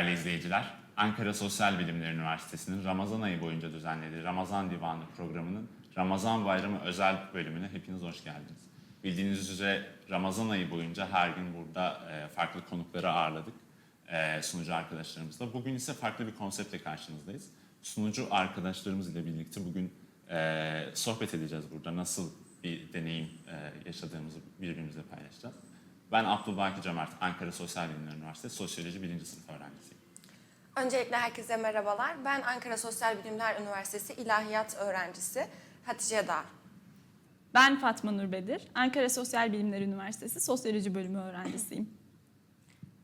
Değerli izleyiciler, Ankara Sosyal Bilimler Üniversitesi'nin Ramazan ayı boyunca düzenlediği Ramazan Divanı programının Ramazan Bayramı özel bölümüne hepiniz hoş geldiniz. Bildiğiniz üzere Ramazan ayı boyunca her gün burada e, farklı konukları ağırladık e, sunucu arkadaşlarımızla. Bugün ise farklı bir konseptle karşınızdayız. Sunucu arkadaşlarımız ile birlikte bugün e, sohbet edeceğiz burada. Nasıl bir deneyim yaşadığımızı birbirimizle paylaşacağız. Ben Abdülbaki Cömert, Ankara Sosyal Bilimler Üniversitesi Sosyoloji 1. sınıf öğrencisiyim. Öncelikle herkese merhabalar. Ben Ankara Sosyal Bilimler Üniversitesi İlahiyat öğrencisi Hatice Dağ. Ben Fatma Nur Bedir, Ankara Sosyal Bilimler Üniversitesi Sosyoloji Bölümü öğrencisiyim.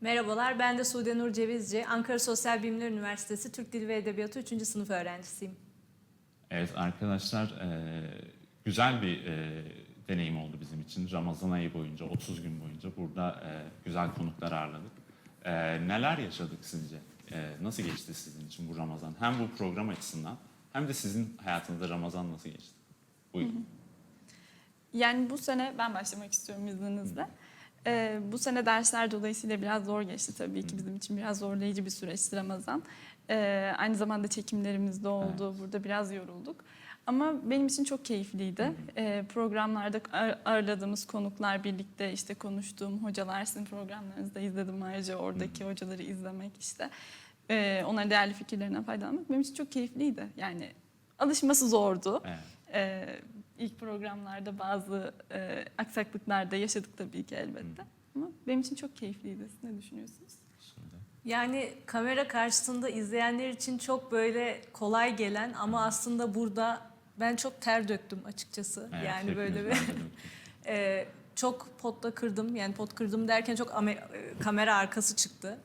Merhabalar, ben de Sude Nur Cevizci, Ankara Sosyal Bilimler Üniversitesi Türk Dili ve Edebiyatı 3. sınıf öğrencisiyim. Evet arkadaşlar, e, güzel bir e, deneyim oldu bizim için. Ramazan ayı boyunca, 30 gün boyunca burada e, güzel konuklar ağırladık. E, neler yaşadık sizce? E, nasıl geçti sizin için bu Ramazan? Hem bu program açısından hem de sizin hayatınızda Ramazan nasıl geçti? Buyurun. Yani bu sene ben başlamak istiyorum izninizle. Ee, bu sene dersler dolayısıyla biraz zor geçti tabii ki bizim için biraz zorlayıcı bir süreçti Ramazan. Ee, aynı zamanda çekimlerimiz de oldu, burada biraz yorulduk. Ama benim için çok keyifliydi. Ee, programlarda ağır- ağırladığımız konuklar birlikte işte konuştuğum hocalar sizin programlarınızı da izledim ayrıca oradaki hocaları izlemek işte. Ee, onların değerli fikirlerinden faydalanmak benim için çok keyifliydi. Yani alışması zordu. Evet. Ee, ilk programlarda bazı e, aksaklıklar da yaşadık tabii ki elbette. Ama benim için çok keyifliydi. Siz ne düşünüyorsunuz? Şimdi. Yani kamera karşısında izleyenler için çok böyle kolay gelen ama aslında burada ben çok ter döktüm açıkçası. Evet, yani böyle bir e, çok potta kırdım. Yani pot kırdım derken çok ame- kamera arkası çıktı.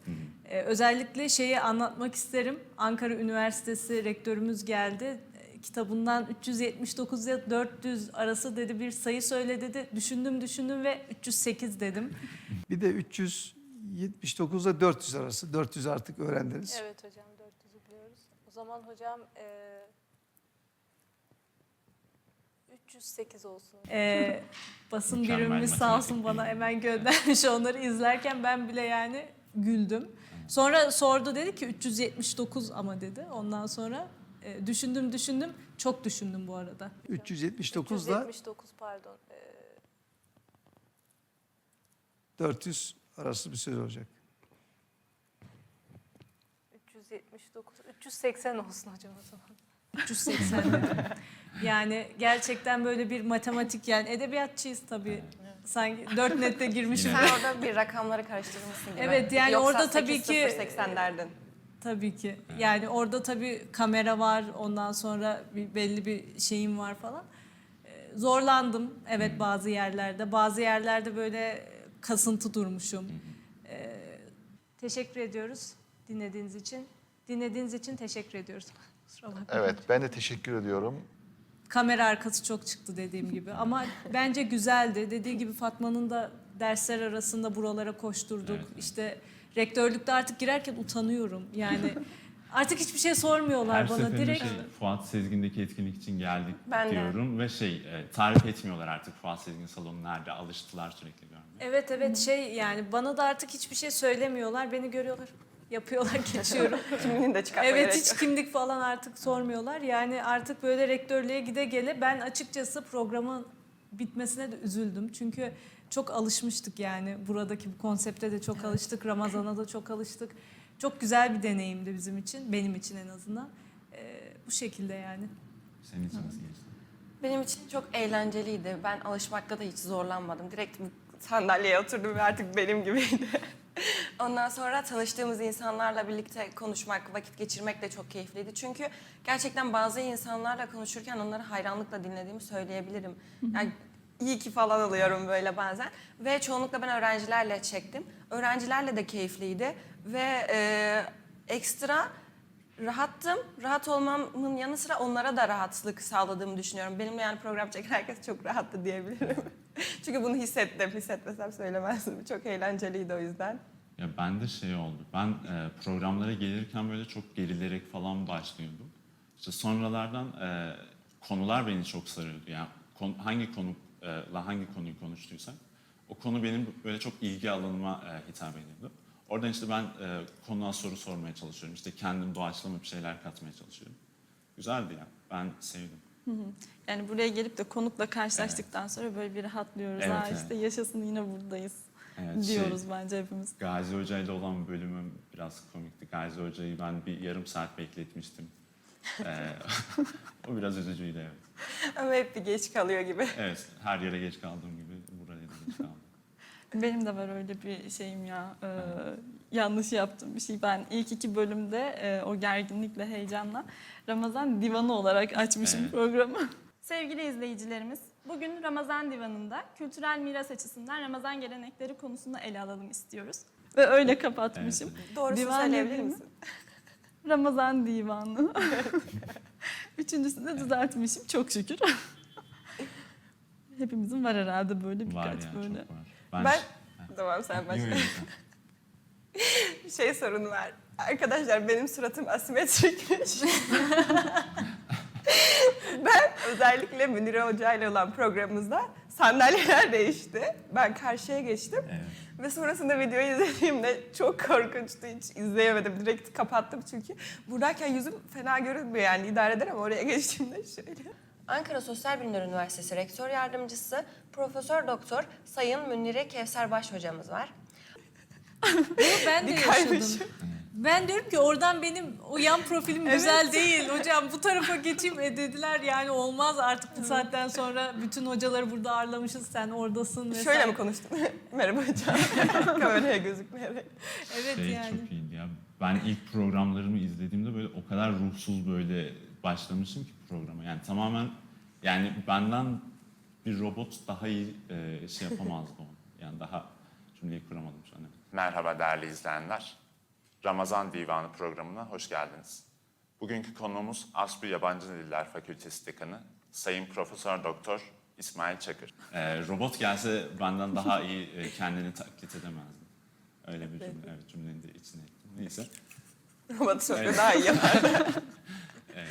E, özellikle şeyi anlatmak isterim. Ankara Üniversitesi rektörümüz geldi. E, Kitabından 379 ile 400 arası dedi bir sayı söyle dedi. Düşündüm düşündüm ve 308 dedim. Bir de 379 ile 400 arası. 400 artık öğrendiniz. Evet hocam 400'ü biliyoruz. O zaman hocam eee 308 olsun. E, basın Mükemmel birimimiz sağ olsun bana hemen göndermiş onları izlerken ben bile yani güldüm. Sonra sordu dedi ki 379 ama dedi. Ondan sonra e, düşündüm düşündüm. Çok düşündüm bu arada. 379 ile 379 pardon. Eee 400 arası bir söz olacak. 379 380 olsun hocam o zaman. 380 dedim. Yani gerçekten böyle bir matematik yani edebiyatçıyız tabii. Sanki dört nette girmişim. Sen orada bir rakamları karıştırmışsın gibi. Evet, yani Yoksa orada tabii 8, ki- 0, 80 derdin. Tabii ki. Yani orada tabii kamera var. Ondan sonra bir, belli bir şeyim var falan. Ee, zorlandım. Evet bazı yerlerde. Bazı yerlerde böyle kasıntı durmuşum. Ee, teşekkür ediyoruz dinlediğiniz için. Dinlediğiniz için teşekkür ediyoruz. Evet, ben de teşekkür ediyorum. Kamera arkası çok çıktı dediğim gibi. Ama bence güzeldi. Dediği gibi Fatma'nın da dersler arasında buralara koşturduk. Evet. İşte rektörlükte artık girerken utanıyorum. Yani artık hiçbir şey sormuyorlar Her bana. seferinde Direkt şey, Fuat Sezgin'deki etkinlik için geldik Ben de. diyorum ve şey e, tarif etmiyorlar artık Fuat Sezgin salonu nerede alıştılar sürekli görmeye. Evet evet şey yani bana da artık hiçbir şey söylemiyorlar. Beni görüyorlar. Yapıyorlar geçiyorum. Kimliğini de çıkartma evet hiç kimlik falan artık sormuyorlar. Yani artık böyle rektörlüğe gide gele ben açıkçası programın bitmesine de üzüldüm. Çünkü çok alışmıştık yani buradaki bu konsepte de çok alıştık. Ramazan'a da çok alıştık. Çok güzel bir deneyimdi bizim için. Benim için en azından. Ee, bu şekilde yani. Senin için nasıl geçti? Benim için çok eğlenceliydi. Ben alışmakta da hiç zorlanmadım. Direkt bu sandalyeye oturdum ve artık benim gibiydi. Ondan sonra tanıştığımız insanlarla birlikte konuşmak, vakit geçirmek de çok keyifliydi. Çünkü gerçekten bazı insanlarla konuşurken onları hayranlıkla dinlediğimi söyleyebilirim. Yani iyi ki falan alıyorum böyle bazen. Ve çoğunlukla ben öğrencilerle çektim. Öğrencilerle de keyifliydi. Ve e, ekstra rahattım. Rahat olmamın yanı sıra onlara da rahatlık sağladığımı düşünüyorum. Benimle yani program çeken herkes çok rahattı diyebilirim. Çünkü bunu hissettim. Hissetmesem söylemezdim. Çok eğlenceliydi o yüzden. Ya ben de şey oldu. Ben e, programlara gelirken böyle çok gerilerek falan başlıyordum. İşte sonralardan e, konular beni çok sarıyordu. Yani kon- hangi konukla hangi konuyu konuştuysak o konu benim böyle çok ilgi alanıma e, hitap ediyordu. Oradan işte ben e, konuğa soru sormaya çalışıyorum. İşte kendim doğaçlama bir şeyler katmaya çalışıyorum. Güzeldi ya. Ben sevdim. Yani buraya gelip de konukla karşılaştıktan sonra böyle bir rahatlıyoruz. Evet, Aa evet. işte yaşasın yine buradayız Evet, şey- diyoruz bence hepimiz. Gazi Hoca ile olan bölümüm biraz komikti. Gazi Hoca'yı ben bir yarım saat bekletmiştim. Ee, o biraz üzücüydü evet. Ama hep bir geç kalıyor gibi. Evet, her yere geç kaldığım gibi buraya da geç kaldım. Benim de var öyle bir şeyim ya. e, yanlış yaptığım bir şey. Ben ilk iki bölümde e, o gerginlikle, heyecanla Ramazan divanı olarak açmışım Evet. programı. Sevgili izleyicilerimiz, bugün Ramazan divanında kültürel miras açısından Ramazan gelenekleri konusunu ele alalım istiyoruz. Ve öyle kapatmışım. Doğrusunu Divan söyleyebilir misin? Ramazan divanı. Üçüncüsünü de düzeltmişim çok şükür. Hepimizin var herhalde böyle birkaç Var ya, böyle. çok var. Ben, Ben... Tamam sen başla. şey sorunu var. Arkadaşlar benim suratım asimetrikmiş. ben özellikle Münire Hoca ile olan programımızda sandalyeler değişti. Ben karşıya geçtim. Evet. Ve sonrasında videoyu izlediğimde çok korkunçtu. Hiç izleyemedim. Direkt kapattım çünkü. Buradayken yüzüm fena görünmüyor yani idare eder ama oraya geçtiğimde şöyle. Ankara Sosyal Bilimler Üniversitesi Rektör Yardımcısı Profesör Doktor Sayın Münire Kevser Baş hocamız var. Bunu ben de yaşadım. Ben diyorum ki oradan benim o yan profilim güzel değil hocam bu tarafa geçeyim e dediler yani olmaz artık bu saatten sonra bütün hocaları burada ağırlamışız sen oradasın vesaire. Şöyle mi konuştun? Merhaba hocam. Kameraya gözükmeyerek. Evet Şey yani. çok iyiydi ya. Ben ilk programlarımı izlediğimde böyle o kadar ruhsuz böyle başlamışım ki programa. Yani tamamen yani benden bir robot daha iyi e, şey yapamazdı onu. Yani daha cümleyi kuramadım şu an. Merhaba değerli izleyenler. Ramazan Divanı programına hoş geldiniz. Bugünkü konuğumuz ASPÜ Yabancı Diller Fakültesi Dekanı Sayın Profesör Doktor İsmail Çakır. E, robot gelse benden daha iyi e, kendini taklit edemezdi. Öyle bir cümle, evet cümlenin de içine ettim. Neyse. Robot çok Evet. daha iyi yapar. Evet,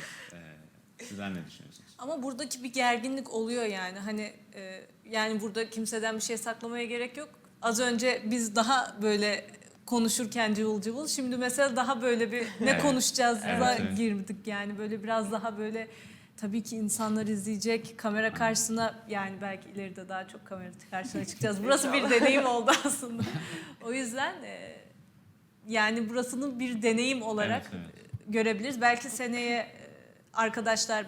e, sizler ne düşünüyorsunuz? Ama buradaki bir gerginlik oluyor yani. Hani e, yani burada kimseden bir şey saklamaya gerek yok. Az önce biz daha böyle konuşurken cıvıl cıvıl. Şimdi mesela daha böyle bir ne Evet. konuşacağız Evet, da evet. girdik yani. Böyle biraz daha böyle tabii ki insanlar izleyecek. Kamera karşısına yani belki ileride daha çok kamera karşısına çıkacağız. Burası bir deneyim oldu aslında. o yüzden e, yani burasını bir deneyim olarak Evet, evet. görebiliriz. Belki seneye e, arkadaşlar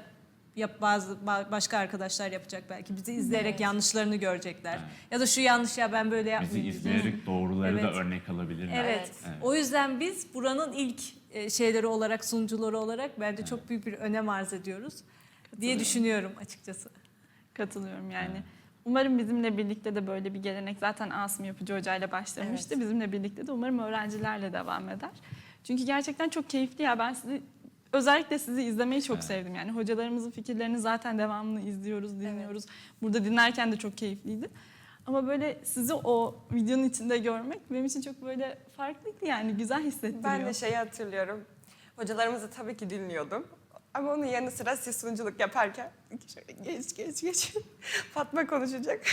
yap bazı ba- başka arkadaşlar yapacak belki bizi izleyerek yanlışlarını görecekler. Evet. Ya da şu yanlış ya ben böyle Bizi yapmayayım. izleyerek doğruları da Evet. örnek alabilirler. Evet. Evet. O yüzden biz buranın ilk e, şeyleri olarak sunucuları olarak bence çok büyük bir önem arz ediyoruz diye düşünüyorum açıkçası. Katılıyorum yani. Umarım bizimle birlikte de böyle bir gelenek zaten Asım Yapıcı Hoca ile başlamıştı. Bizimle birlikte de umarım öğrencilerle devam eder. Çünkü gerçekten çok keyifli ya ben sizi özellikle sizi izlemeyi çok Evet. sevdim. Yani hocalarımızın fikirlerini zaten devamlı izliyoruz, dinliyoruz. Burada dinlerken de çok keyifliydi. Ama böyle sizi o videonun içinde görmek benim için çok böyle farklıydı yani güzel hissettiriyor. Ben de şeyi hatırlıyorum. Hocalarımızı tabii ki dinliyordum. Ama onun yanı sıra siz sunuculuk yaparken şöyle geç geç geç Fatma konuşacak.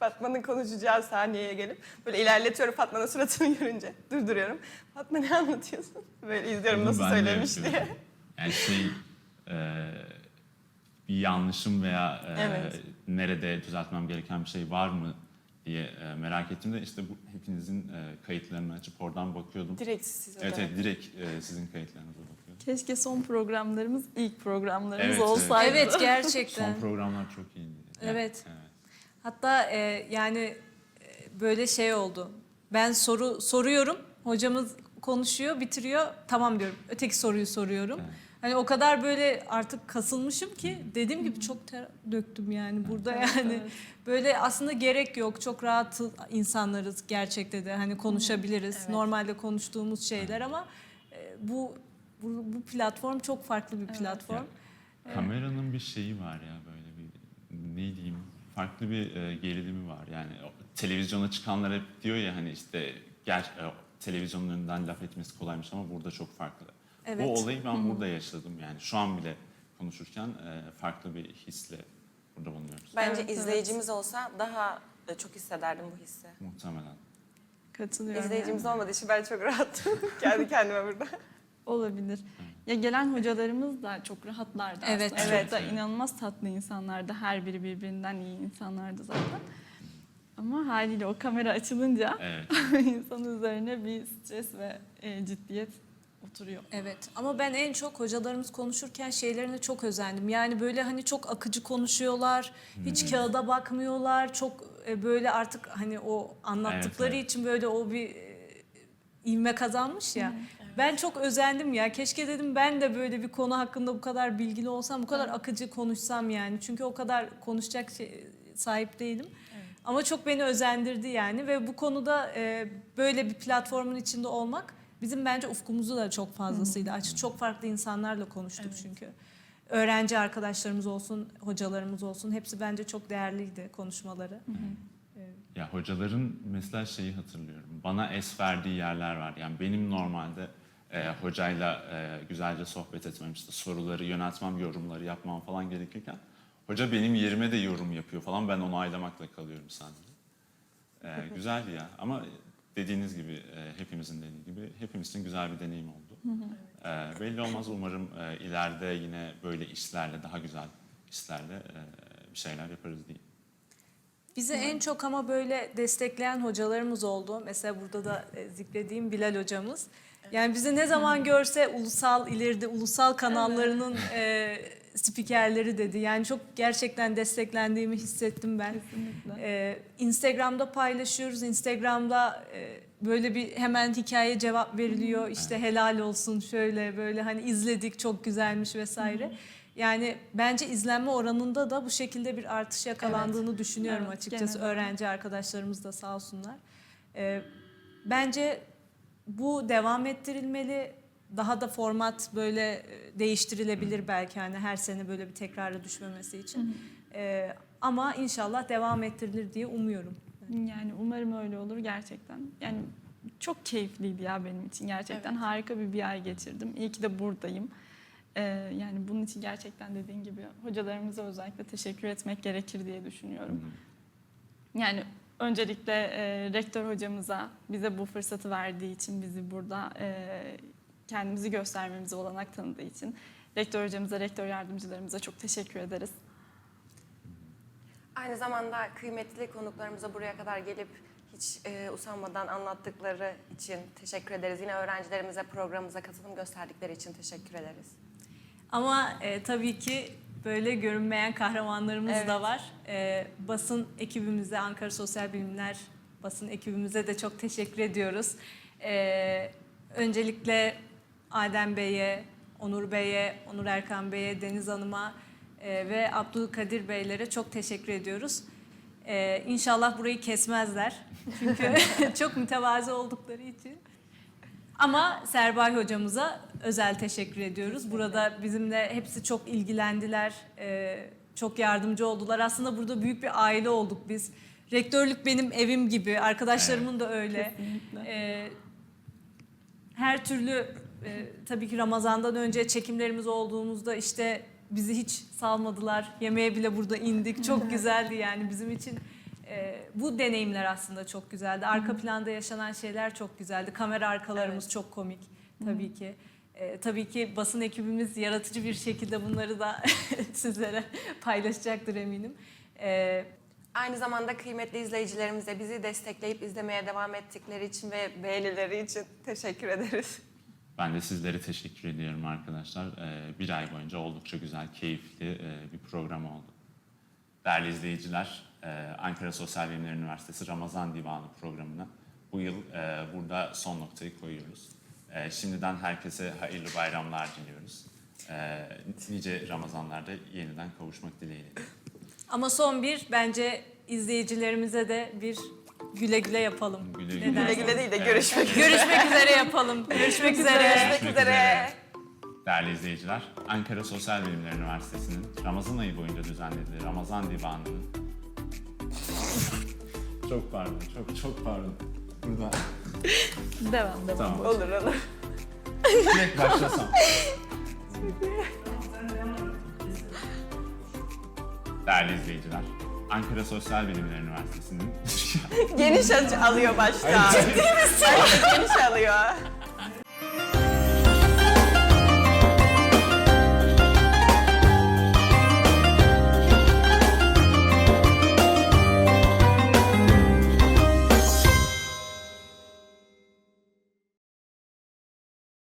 Fatma'nın konuşacağı saniyeye gelip böyle ilerletiyorum Fatma'nın suratını görünce durduruyorum. Fatma ne anlatıyorsun? Böyle izliyorum Bunu nasıl ben de söylemiş yapıyorum. diye. Yani şey e, bir yanlışım veya e, Evet. nerede düzeltmem gereken bir şey var mı diye e, merak ettiğimde işte bu hepinizin e, kayıtlarını açıp oradan bakıyordum. Direkt siz Evet, evet direkt e, sizin kayıtlarınıza bakıyordum. Keşke son programlarımız ilk programlarımız Evet, evet. olsaydı. Evet gerçekten. Son programlar çok iyiydi. Yani, Evet. evet. Hatta e, yani e, böyle şey oldu. Ben soru soruyorum, hocamız konuşuyor, bitiriyor. Tamam diyorum. Öteki soruyu soruyorum. Evet. Hani o kadar böyle artık kasılmışım ki dediğim gibi çok ter döktüm yani burada yani. Böyle aslında gerek yok. Çok rahat insanlarız gerçekte de hani konuşabiliriz. Evet. Normalde konuştuğumuz şeyler ama e, bu bu, bu platform çok farklı bir platform. Kameranın bir şeyi var ya böyle bir ne diyeyim farklı bir e, gerilimi var. Yani televizyona çıkanlar hep diyor ya hani işte ger, e, televizyonun önünden laf etmesi kolaymış ama burada çok farklı. Evet. Bu olayı ben burada yaşadım yani şu an bile konuşurken e, farklı bir hisle burada bulunuyoruz. Bence Evet, evet. izleyicimiz olsa daha e, çok hissederdim bu hissi. Muhtemelen. Katılıyorum. İzleyicimiz yani. olmadığı için ben çok rahatım. Kendi kendime burada. Olabilir. Ya gelen hocalarımız da çok rahatlardı Evet. aslında. Evet. Çok da inanılmaz tatlı insanlardı. Her biri birbirinden iyi insanlardı zaten. Ama haliyle o kamera açılınca Evet. insan üzerine bir stres ve e, ciddiyet oturuyor. Evet ama ben en çok hocalarımız konuşurken şeylerine çok özendim. Yani böyle hani çok akıcı konuşuyorlar, hiç kağıda bakmıyorlar. Çok e, böyle artık hani o anlattıkları Evet, evet. için böyle o bir e, ivme kazanmış ya. Ben çok özendim ya. Keşke dedim ben de böyle bir konu hakkında bu kadar bilgili olsam, bu kadar akıcı konuşsam yani. Çünkü o kadar konuşacak şey, sahip değilim. Ama çok beni özendirdi yani ve bu konuda e, böyle bir platformun içinde olmak bizim bence ufkumuzu da çok fazlasıyla açtı. Çok farklı insanlarla konuştuk çünkü. Öğrenci arkadaşlarımız olsun, hocalarımız olsun hepsi bence çok değerliydi konuşmaları. Ya hocaların mesela şeyi hatırlıyorum. Bana es verdiği yerler var. Yani benim normalde e, hocayla e, güzelce sohbet etmem, işte soruları yöneltmem, yorumları yapmam falan gerekirken hoca benim yerime de yorum yapıyor falan. Ben onu aylamakla kalıyorum sadece. E, güzeldi ya. Ama dediğiniz gibi, e, hepimizin dediği gibi hepimiz için güzel bir deneyim oldu. E, belli olmaz umarım e, ileride yine böyle işlerle, daha güzel işlerle e, bir şeyler yaparız diye. Bizi en çok ama böyle destekleyen hocalarımız oldu. Mesela burada da e, zikrediğim Bilal hocamız. Yani bizi ne zaman görse ulusal ileride ulusal kanallarının e, spikerleri dedi. Yani çok gerçekten desteklendiğimi hissettim ben. Kesinlikle. E, Instagram'da paylaşıyoruz. Instagram'da e, böyle bir hemen hikaye cevap veriliyor. İşte helal olsun şöyle böyle hani izledik çok güzelmiş vesaire. Yani bence izlenme oranında da bu şekilde bir artış yakalandığını düşünüyorum Evet, açıkçası. genel olarak. Öğrenci arkadaşlarımız da sağ olsunlar. E, bence bu devam ettirilmeli. Daha da format böyle e, değiştirilebilir belki hani her sene böyle bir tekrara düşmemesi için. E, ama inşallah devam ettirilir diye umuyorum. Yani umarım öyle olur gerçekten. Yani çok keyifliydi ya benim için gerçekten. Harika bir bir ay geçirdim. İyi ki de buradayım. Ee, yani bunun için gerçekten dediğin gibi hocalarımıza özellikle teşekkür etmek gerekir diye düşünüyorum. Yani öncelikle e, rektör hocamıza bize bu fırsatı verdiği için bizi burada e, kendimizi göstermemize olanak tanıdığı için rektör hocamıza, rektör yardımcılarımıza çok teşekkür ederiz. Aynı zamanda kıymetli konuklarımıza buraya kadar gelip hiç e, usanmadan anlattıkları için teşekkür ederiz. Yine öğrencilerimize programımıza katılım gösterdikleri için teşekkür ederiz. Ama e, tabii ki böyle görünmeyen kahramanlarımız Evet. da var. E, basın ekibimize, Ankara Sosyal Bilimler basın ekibimize de çok teşekkür ediyoruz. E, öncelikle Adem Bey'e, Onur Bey'e, Onur Erkan Bey'e, Deniz Hanım'a e, ve Abdülkadir Beylere çok teşekkür ediyoruz. E, inşallah burayı kesmezler. Çünkü çok mütevazı oldukları için. Ama Serbay hocamıza özel teşekkür ediyoruz. Burada bizimle hepsi çok ilgilendiler, e, çok yardımcı oldular. Aslında burada büyük bir aile olduk biz. Rektörlük benim evim gibi, arkadaşlarımın da öyle. Kesinlikle. E, her türlü e, tabii ki Ramazan'dan önce çekimlerimiz olduğumuzda işte bizi hiç salmadılar. Yemeğe bile burada indik. Çok güzeldi yani bizim için. E, bu deneyimler aslında çok güzeldi. Arka planda yaşanan şeyler çok güzeldi. Kamera arkalarımız çok komik tabii ki. E, tabii ki basın ekibimiz yaratıcı bir şekilde bunları da sizlere paylaşacaktır eminim. E, Aynı zamanda kıymetli izleyicilerimize bizi destekleyip izlemeye devam ettikleri için ve beğenileri için teşekkür ederiz. Ben de sizlere teşekkür ediyorum arkadaşlar. Ee, bir ay boyunca oldukça güzel, keyifli e, bir program oldu. Değerli izleyiciler, Ankara Sosyal Bilimler Üniversitesi Ramazan Divanı programına bu yıl e, burada son noktayı koyuyoruz. E, Şimdiden herkese hayırlı bayramlar diliyoruz. E, Nice Ramazanlarda yeniden kavuşmak dileğiyle. Ama son bir bence izleyicilerimize de bir güle güle yapalım. Güle güle. Güle güle değil de Evet. görüşmek üzere. Görüşmek üzere yapalım. Görüşmek üzere. Görüşmek üzere. Değerli izleyiciler, Ankara Sosyal Bilimler Üniversitesi'nin Ramazan ayı boyunca düzenlediği Ramazan Divanı'nın... çok pardon, çok çok pardon. Burada Devam devam. tamam. Olur olur. Direkt başlasam. Değerli izleyiciler, Ankara Sosyal Bilimler Üniversitesi'nin Geniş açı alıyor başta. Ciddi misin? geniş alıyor.